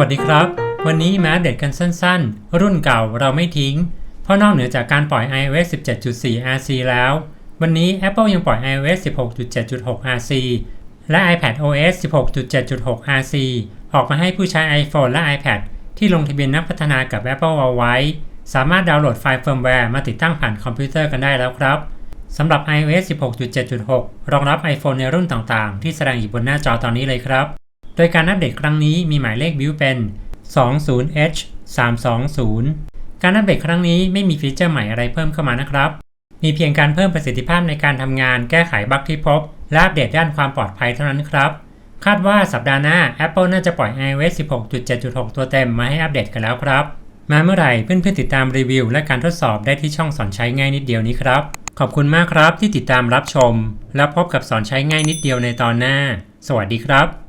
วัสดีครับ วันนี้มาอัปเดตกันสั้นๆ รุ่นเก่าเราไม่ทิ้ง เพราะนอกเหนือจากการปล่อย iOS 17.4 RC แล้ว วันนี้ Apple ยังปล่อย iOS 16.7.6 RC และ iPad OS 16.7.6 RC ออกมาให้ผู้ใช้ iPhone และ iPad ที่ลงทะเบียนนักพัฒนากับ Apple เอาไว้ สามารถดาวน์โหลดไฟล์เฟิร์มแวร์มาติดตั้งผ่านคอมพิวเตอร์กันได้แล้วครับสำหรับ iOS 16.7.6 รองรับ iPhone ในรุ่นต่างๆ ที่แสดงอยู่บนหน้าจอตอนนี้เลยครับ โดยการอัปเดตครั้งนี้มีหมายเลขบิวเป็น 20H 320 การอัปเดตครั้งนี้ไม่มีฟีเจอร์ใหม่อะไรเพิ่มเข้ามานะครับ มีเพียงการเพิ่มประสิทธิภาพในการทำงานแก้ไขบั๊กที่พบ และอัปเดตด้านความปลอดภัยเท่านั้นครับ คาดว่าสัปดาห์หน้า Apple น่าจะปล่อย iOS 16.7.6 ตัวเต็มมาให้อัปเดตกันแล้วครับ มาเมื่อไหร่เพื่อนๆติดตามรีวิว และการทดสอบได้ที่ช่องสอนใช้ง่ายนิดเดียวนี้ครับ ขอบคุณมากครับที่ติดตามรับชม แล้วพบกับสอนใช้ง่ายนิดเดียวในตอนหน้า สวัสดีครับ